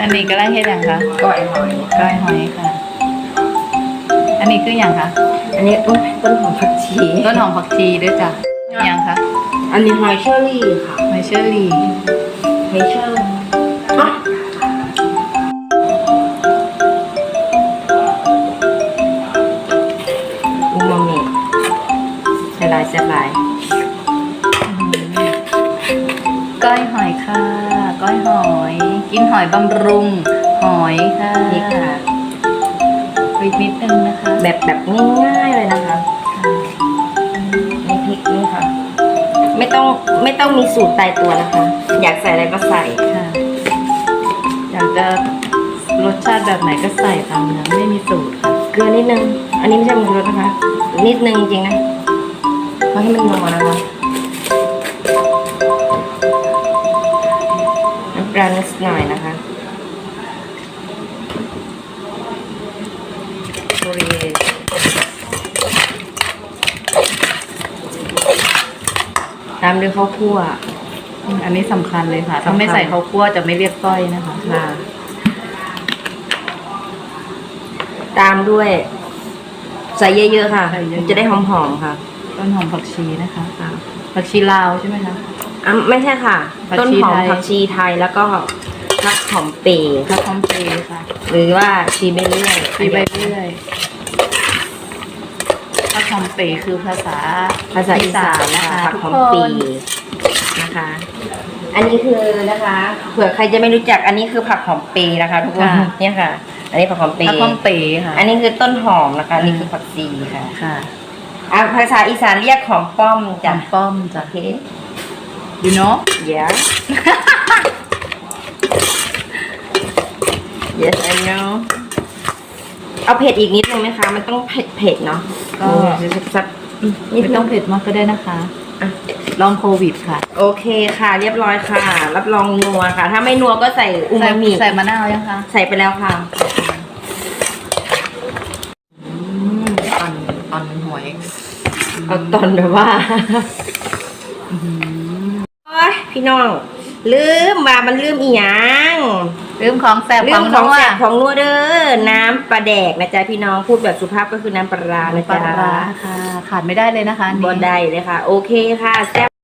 อันนี้ก็ได้เฮ็ดอย่างคะก้อยหอยก้อยหอยค่ะ อันนี้คืออย่างคะอันนี้ต้นต้นหอมผักชี ต้นหอมผักชีด้วยจ้ะอย่างคะอันนี้หอยเชอรี่ค่ะหอยเชอรี่หอยเชอรี่อะอูมามิใส่ลายใส่ลายก้อยหอยค่ะ ก้อยหอย กินหอยบำรุง หอยค่ะนี่ค่ะอีกนิดนึงนะคะ แบบแบบง่ายๆเลยนะคะนี่พริกนี่ค่ะ ไม่ต้องไม่ต้องมีสูตรตายตัวนะคะ อยากใส่อะไรก็ใส่ค่ะ อยากจะรสชาติแบบไหนก็ใส่ตามนั้นไม่มีสูตรค่ะเกลือนิดนึง อันนี้ไม่ใช่มือรสนะคะ นิดนึงจริงๆนะเพราะให้มันนัวนะคะ น้ำปลานิดหน่อยนะคะโอเคตามด้วยข้าวคั่ว อันนี้สำคัญเลยค่ะสำคัญถ้าไม่ใส่ข้าวคั่วจะไม่เรียกก้อยนะคะค่ะตามด้วย ใส่เยอะๆค่ะใส่เยอะๆจะได้หอมๆค่ะ ต้นหอมผักชีนะคะค่ะผักชีลาวใช่ไหมคะ อะไม่ใช่ค่ะ ผักต้นชีหอมไทย ผักชีไทยแล้วก็ผักหอมเปรย์ผักหอมเปรย์ค่ะหรือว่าชีใบเลื่อยชีใบเลื่อยผักหอมเปรย์คือภาษาภาษาอีสานนะคะผักหอมเปรย์นะคะ อันนี้คือนะคะเผื่อใครจะไม่รู้จักอันนี้คือผักหอมเปรย์นะคะทุกคนเนี่ยค่ะ อันนี้ผักหอมเปรผักย์หอมเปรย์ค่ะ อันนี้คือต้นหอมนะคะอันนี้คือผักชีค่ะค่ะอะภาษาอีสานเรียกหอมป้อมจาจ้ะนป้อมจ้ะโอเค you know Yeah. yes I know เอาเผ็ดอีกนิดนึงไหมคะ มันต้องเผ็ดเผ็ดๆเนาะก็สักสักนิดไม่นึต้องเผ็ดมากก็ได้นะคะอะลองโควิดค่ะ โอเคค่ะ เรียบร้อยค่ะ รับรองนัวค่ะ ถ้าไม่นัวก็ใส่อูใส่มามิใส่มะนาวยังคะ ใส่ไปแล้วค่ะอืมตอนตอนหวยเอาตอนแบบว่าอื้อหือโอ๊ ยพี่น้อง ลืมว่ามันลืมอีหยังลืมของแสบลืขอมงของนัวแสบของนัวเด้อน้ำปลาแดกนะจ๊ะพี่น้องพูดแบบสุภาพก็คือน้ำปลาร้านะปลาจ๊ะร้าค่ะ ขาดไม่ได้เลยนะคะอันนี้บอได้เลยค่ะ โอเคค่ะแซ่บ